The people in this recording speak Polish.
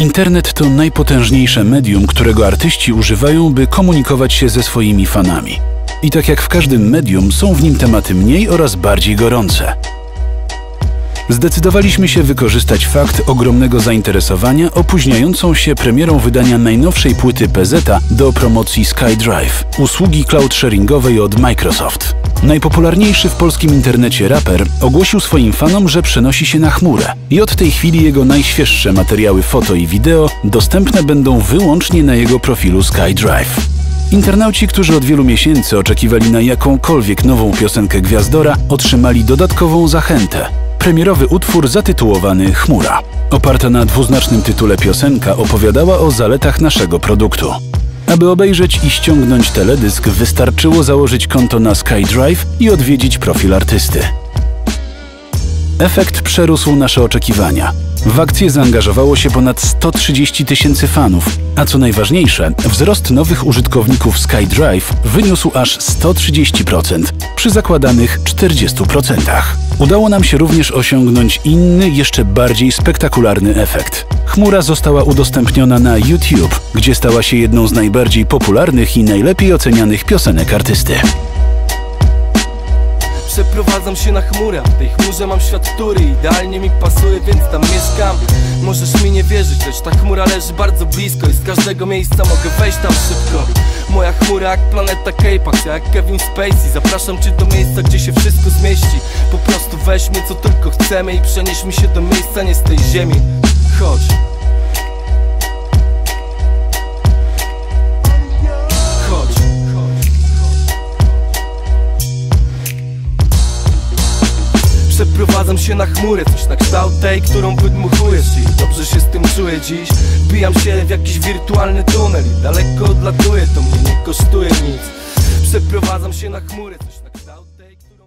Internet to najpotężniejsze medium, którego artyści używają, by komunikować się ze swoimi fanami. I tak jak w każdym medium, są w nim tematy mniej oraz bardziej gorące. Zdecydowaliśmy się wykorzystać fakt ogromnego zainteresowania opóźniającą się premierą wydania najnowszej płyty PZ do promocji SkyDrive, usługi cloud sharingowej od Microsoft. Najpopularniejszy w polskim internecie raper ogłosił swoim fanom, że przenosi się na chmurę i od tej chwili jego najświeższe materiały foto i wideo dostępne będą wyłącznie na jego profilu SkyDrive. Internauci, którzy od wielu miesięcy oczekiwali na jakąkolwiek nową piosenkę Gwiazdora, otrzymali dodatkową zachętę. Premierowy utwór zatytułowany Chmura. Oparta na dwuznacznym tytule piosenka opowiadała o zaletach naszego produktu. Aby obejrzeć i ściągnąć teledysk, wystarczyło założyć konto na SkyDrive i odwiedzić profil artysty. Efekt przerósł nasze oczekiwania. W akcję zaangażowało się ponad 130 tysięcy fanów, a co najważniejsze, wzrost nowych użytkowników SkyDrive wyniósł aż 130% przy zakładanych 40%. Udało nam się również osiągnąć inny, jeszcze bardziej spektakularny efekt. Chmura została udostępniona na YouTube, gdzie stała się jedną z najbardziej popularnych i najlepiej ocenianych piosenek artysty. Przeprowadzam się na chmurę. W tej chmurze mam świat, który idealnie mi pasuje, więc tam mieszkam. Możesz mi nie wierzyć, lecz ta chmura leży bardzo blisko I z każdego miejsca mogę wejść tam szybko. Moja chmura jak planeta K-Pax, ja jak Kevin Spacey. Zapraszam cię do miejsca, gdzie się wszystko zmieści. Po prostu weź mnie co tylko chcemy I przenieśmy się do miejsca nie z tej ziemi. Chodź Przeprowadzam się na chmurę, coś na kształt tej, którą wydmuchujesz I dobrze się z tym czuję dziś. Wbijam się w jakiś wirtualny tunel I daleko odlatuję, to mnie nie kosztuje nic. Przeprowadzam się na chmurę, coś na kształt tej, którą